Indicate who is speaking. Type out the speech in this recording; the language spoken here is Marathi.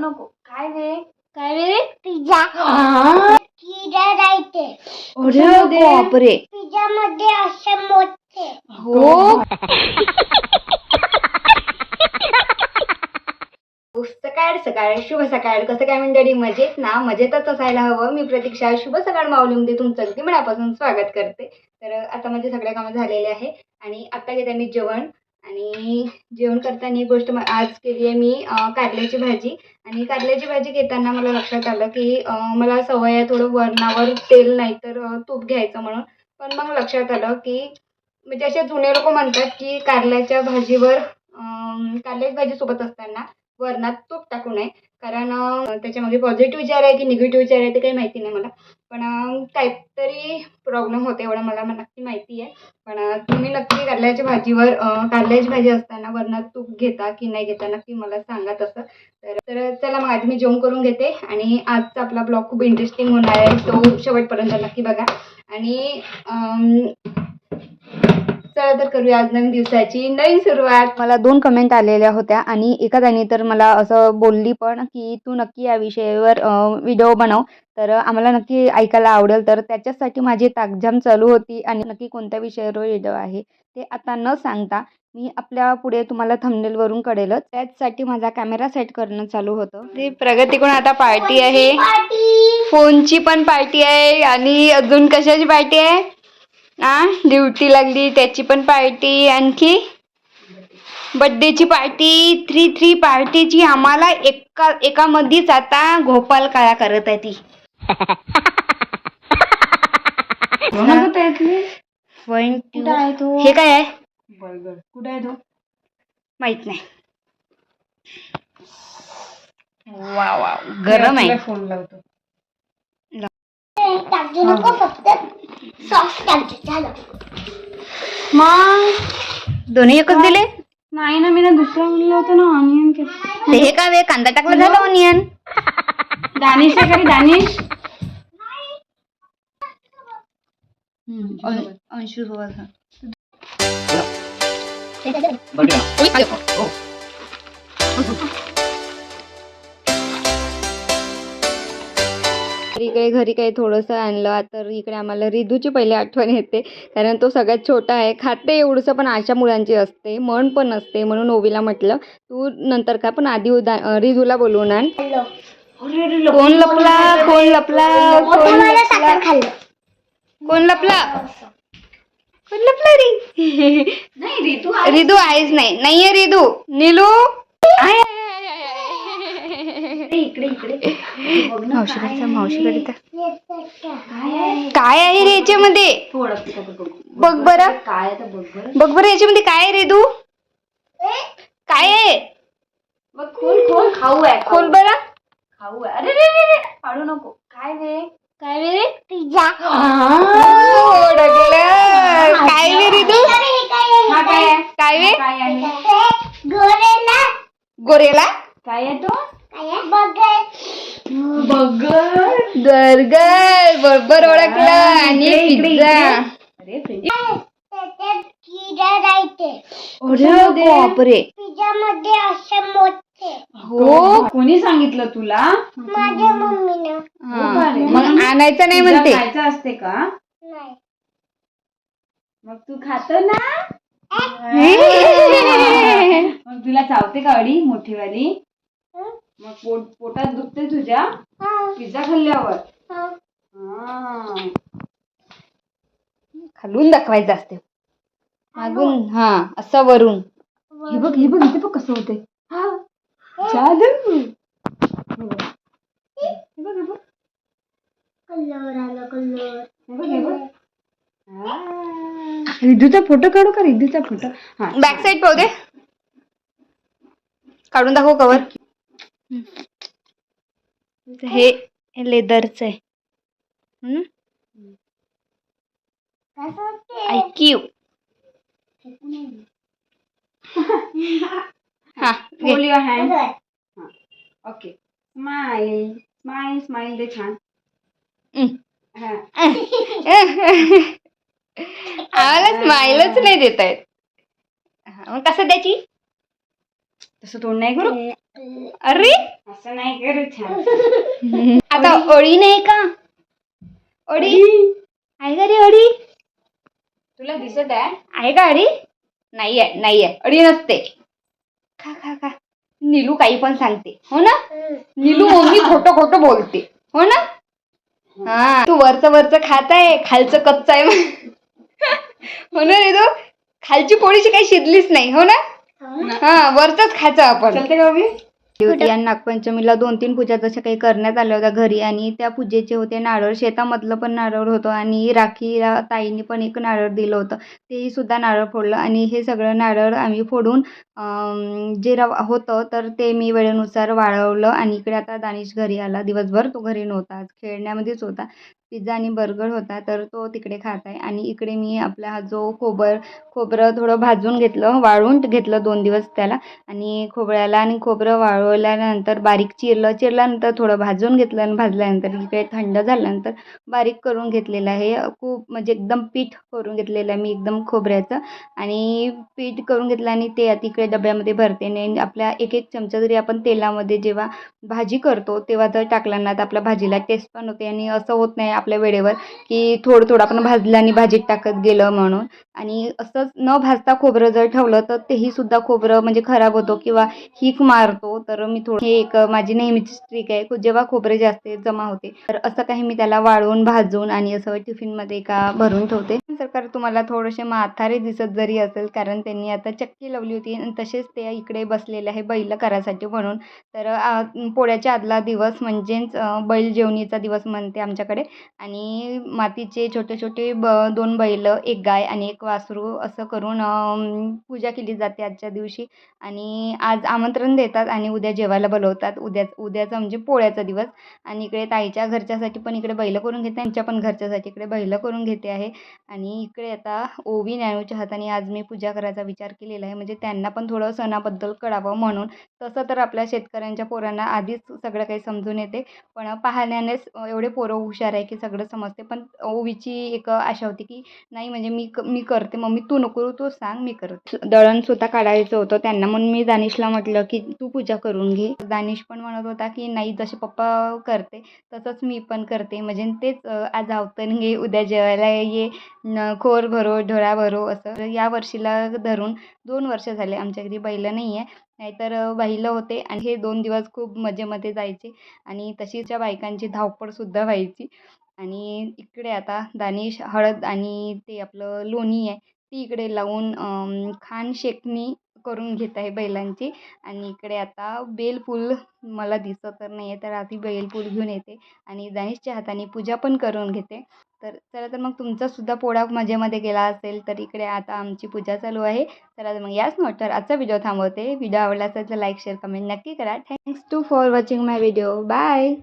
Speaker 1: नको. काय वे काय वे पिझ्झा. पिझ्झा राहते अरे बापरे.
Speaker 2: पिझ्झा मध्ये असे मोठे
Speaker 1: हो. हो.
Speaker 3: सकाळ सकाळ. शुभ सकाळ. कसं काय मंडळी? मजेत ना? मजेतच असायला हवं. मी प्रतीक्षा शुभ सकाळ माऊलीमध्ये तुमचं अगदी मनापासून स्वागत करते. तर आता माझे सगळे कामं झालेले आहे. आणि आता घेते मी जेवण. आणि जेवण करताना ही गोष्ट आज केली आहे मी कारल्याची भाजी. आणि कारल्याची भाजी घेताना मला लक्षात आलं की मला सवय आहे थोडं वरणावर तेल नाही तर तूप घ्यायचं म्हणून. पण मग लक्षात आलं की म्हणजे असे जुने लोक म्हणतात की कारल्याच्या भाजीवर कारल्याची भाजी सोबत असताना वरणात तूप टाकू नये. कारण त्याच्यामध्ये पॉझिटिव्ह विचार आहे की निगेटिव्ह विचार आहे ते काही माहिती नाही मला. पण काहीतरी प्रॉब्लेम होते एवढं मला नक्की माहिती आहे. पण तुम्ही नक्की कारल्याच्या भाजीवर कारल्याची भाजी असताना वरणात तूप घेता की नाही घेता नक्की मला सांगा तसं. तर तर चला मग आधी मी जेवण करून घेते आणि आजचा आपला ब्लॉग खूप इंटरेस्टिंग होणार आहे. तो शेवटपर्यंत नक्की बघा. आणि चला तर करूया आज नवीन दिवसाची नवीन सुरुवात.
Speaker 1: मला दोन कमेंट आलेल्या होत्या आणि एका त्याने तर मला असं बोलली पण की तू नक्की या विषयावर व्हिडिओ बनव. तर आम्हाला नक्की ऐकायला आवडेल. तर त्याच्यासाठी माझी ताकजाम चालू होती आणि नक्की कोणत्या विषयावर व्हिडिओ आहे ते आता न सांगता मी आपल्या पुढे तुम्हाला थंबनेलवरून कळेलच. त्याचसाठी माझा कॅमेरा सेट करणं चालू होतं. ती प्रगतीकडून आता पार्टी आहे. फोनची पण पार्टी आहे आणि अजून कशाची पार्टी आहे? आ ड्युटी लागली त्याची पण पार्टी आणखी. बड्डेची पार्टी थ्री थ्री पार्टीची आम्हाला एका एकामध्येच आता गोपाल काळा करत आहे ती. हे? काय आहे?
Speaker 3: कुठे आहे तो?
Speaker 1: माहीत नाही. वा वा गरम आहे.
Speaker 3: फोन लावतो.
Speaker 2: टाकू नको फक्त सॉस टाकतो झालं.
Speaker 1: मग? दोन्ही एकच दिले?
Speaker 3: नाही ना मी ना दुसरा म्हणलं होतं ना ऑनियन
Speaker 1: ते हे काय वे? कांदा टाकला झालं ऑनियन
Speaker 3: दानिश आहे का रे, दानिश?
Speaker 1: अंशू तर इकडे घरी काही थोडंसं आणलं. तर इकडे आम्हाला रिदूची पहिली आठवण येते. कारण तो सगळ्यात छोटा आहे. खाते एवढंसं पण अशा मुलांची असते. मन पण असते म्हणून ओवीला म्हटलं तू नंतर का पण आधी उदा अं, रिदूला बोलवून आण. कोण लपला? कोण लपला? कोण लपला? कोण लपला? कोण लपला री? रिदू आहेच नाही. नाहीये रिदू. नीलू? आहे.
Speaker 3: इकडे इकडे
Speaker 1: मावशीकडे मावशीकडे.
Speaker 2: काय आहे?
Speaker 1: रे याच्यामध्ये?
Speaker 3: बघ
Speaker 1: बरं.
Speaker 3: काय बघ बरं.
Speaker 1: याच्यामध्ये काय आहे रिदू काय आहे?
Speaker 3: खोल खोल. खाऊ आहे
Speaker 1: खोल बरं.
Speaker 3: खाऊ आहे. अरे रे रे रे. पाडू नको. काय रे?
Speaker 1: काय रे
Speaker 2: पिझ्झा.
Speaker 1: काय
Speaker 2: अरे हे काय
Speaker 1: वे
Speaker 2: गोरेला
Speaker 1: गोरेला.
Speaker 3: काय आहे तो? बगर.
Speaker 1: बर्गर बरोबर ओळखलं. आणि पिझ्झा
Speaker 3: अरे
Speaker 1: बापरे.
Speaker 2: पिझ्झा मध्ये असे मोठे
Speaker 1: हो.
Speaker 3: कोणी सांगितलं तुला?
Speaker 2: माझ्या मम्मीनं.
Speaker 1: हा. मग आणायचं नाही म्हणते.
Speaker 3: खायचं असते का?
Speaker 2: नाही.
Speaker 3: मग तू खातो ना? मग तुला चावते का अडी मोठीवाली?
Speaker 2: हं?
Speaker 3: मग पोट पोटात दुखते तुझ्या?
Speaker 2: हा,
Speaker 3: पिझ्झा खाल्ल्यावर?
Speaker 2: हा.
Speaker 3: हा.
Speaker 1: खालून दाखवायचं असते. मागून हा असं वरून.
Speaker 3: हे बघ हे बघ इथे बघ कसं होते जादू हे. बघ. हे बघ, हे बघ.
Speaker 2: कलर आला कलर
Speaker 3: हे बघ, हे बघ. हा. रिद्धूचा फोटो काढू का? रिद्धूचा फोटो. हा.
Speaker 1: बॅक साईड पाहू दे. काढून दाखव कवर हे लेदरच आहे.
Speaker 2: होते?
Speaker 1: ऐकीव हा
Speaker 3: your hand? Okay smile smile smile दे छान. हा.
Speaker 1: आम्हाला स्माइलच नाही देत आहेत मग कसं द्यायची?
Speaker 3: तसं तोंड नाही करू?
Speaker 1: अरे?
Speaker 3: असं नाही करू छान.
Speaker 1: आता ओळी नाही का? ओळी आहे का रे अडी
Speaker 3: तुला दिसत आहे?
Speaker 1: आहे का अडी नाही आहे नाही आहे अडी नसते. खा खा खा. नीलू काही पण सांगते. हो ना? नीलू मम्मी खोटं खोटं बोलते. हो ना? हा तू वरचं वरचं खात आहे? खालचं कच्चं आहे? हो ना रे तू खालची पोळीची काही शिजलीच नाही. हो ना? हा वरचंच खायचं आपण. होती आणि नागपंचमीला दोन तीन पूजा जशा काही करण्यात आल्या होत्या घरी आणि त्या पूजेचे होते नारळ. शेतामधलं पण नारळ होतं आणि राखीला ताईंनी पण एक नारळ दिलं होतं. तेही सुद्धा नारळ फोडलं आणि हे सगळं नारळ आम्ही फोडून जे रव होतं तर ते मी वेळेनुसार वाळवलं आणि इकडे आता दानिश घरी आला. दिवसभर तो घरी नव्हता. खेळण्यामध्येच होता. पिझ्झा आणि बर्गर होता तर तो तिकडे खात आहे. आणि इकडे मी आपला हा जो खोबर खोबरं थोडं भाजून घेतलं वाळून घेतलं दोन दिवस त्याला. आणि खोबऱ्याला आणि खोबरं वाळवल्यानंतर बारीक चिरलं चिरल्यानंतर थोडं भाजून घेतलं आणि भाजल्यानंतर इकडे थंड झाल्यानंतर बारीक करून घेतलेलं आहे. खूप म्हणजे एकदम पीठ करून घेतलेलं आहे मी एकदम खोबऱ्याचं. आणि पीठ करून घेतलं आणि ते आता डब्यामध्ये भरते. आणि आपल्या एक एक चमचा जरी आपण तेलामध्ये जेव्हा भाजी करतो तेव्हा जर टाकल्यानंतर ना तर आपल्या भाजीला टेस्ट पण होते. आणि असं होत नाही आपल्या वेळेवर की थोडं थोडं आपण भाजलं आणि भाजीत टाकत गेलं म्हणून. आणि असंच न भाजता खोबरं जर ठेवलं तर तेही सुद्धा खोबरं म्हणजे खराब होतो किंवा हीक मारतो. तर मी थोडं हे एक माझी नेहमीची ट्रिक आहे. जेव्हा खोबरे जास्त जमा होते तर असं काही मी त्याला वाळवून भाजून आणि असं टिफिनमध्ये एका भरून ठेवते. सरकार तुम्हाला थोडेसे माथारे दिसत जरी असेल कारण त्यांनी आता चक्की लावली होती आणि तसेच ते इकडे बसलेले आहे बैल करायसाठी म्हणून. तर पोळ्याच्या आदला दिवस म्हणजेच बैल जेवणीचा दिवस म्हणते आमच्याकडे. आणि मातीचे छोटे छोटे ब दोन बैल एक गाय आणि एक वासरू असं करून पूजा केली जाते आजच्या दिवशी. आणि आज आमंत्रण देतात आणि उद्या जेवायला बोलवतात. उद्या उद्याचा म्हणजे पोळ्याचा दिवस. आणि इकडे ताईच्या घरच्यासाठी पण इकडे बैलं करून घेते. त्यांच्या पण घरच्यासाठी इकडे बैलं करून घेते आहे. आणि इकडे आता ओवी ज्ञानूच्या हाताने आज मी पूजा करायचा विचार केलेला आहे. म्हणजे त्यांना पण थोडं सणाबद्दल कळावं म्हणून. तसं तर आपल्या शेतकऱ्यांच्या पोरांना आधीच सगळं काही समजून येते. पण पाहण्यानेच एवढे पोरं हुशार आहे की सगळं समजते. पण ओवीची एक आशा होती की नाही म्हणजे मी क मी करते मम्मी तू नको तू सांग मी करते. दळण सुद्धा काढायचं होतं त्यांना. म्हणून मी दानिशला म्हटलं की तू पूजा करून घे. दानिश पण म्हणत होता की नाही जसे पप्पा करते तसंच मी पण करते. म्हणजे तेच आज आवतन घे उद्या जेवायला ये खोर भरो ढोळा भरो असं. या वर्षीला धरून दोन वर्ष झाले आमच्या घरी बैल नाही आहे नाहीतर बैल होते आणि हे दोन दिवस खूप मजेमध्ये जायचे आणि तशीच्या बायकांची धावपळसुद्धा व्हायची. आणि इकडे आता दानिश हळद आणि ते आपलं लोणी आहे ती इकडे लावून खान शेकणी करून घेत आहे बैलांची. आणि इकडे आता बेलफूल मला दिसत तर नाही आहे तर आधी बेलफूल घेऊन येते आणि दानिशच्या हाताने पूजा पण करून घेते. तर चला तर मग तुमचासुद्धा पोळा मजेमध्ये गेला असेल तर इकडे आता आमची पूजा चालू आहे. चला तर मग याच नोटवर आजचा व्हिडिओ थांबवते. व्हिडिओ आवडला असेल तर लाईक शेअर कमेंट नक्की करा. Thanks to for watching my video bye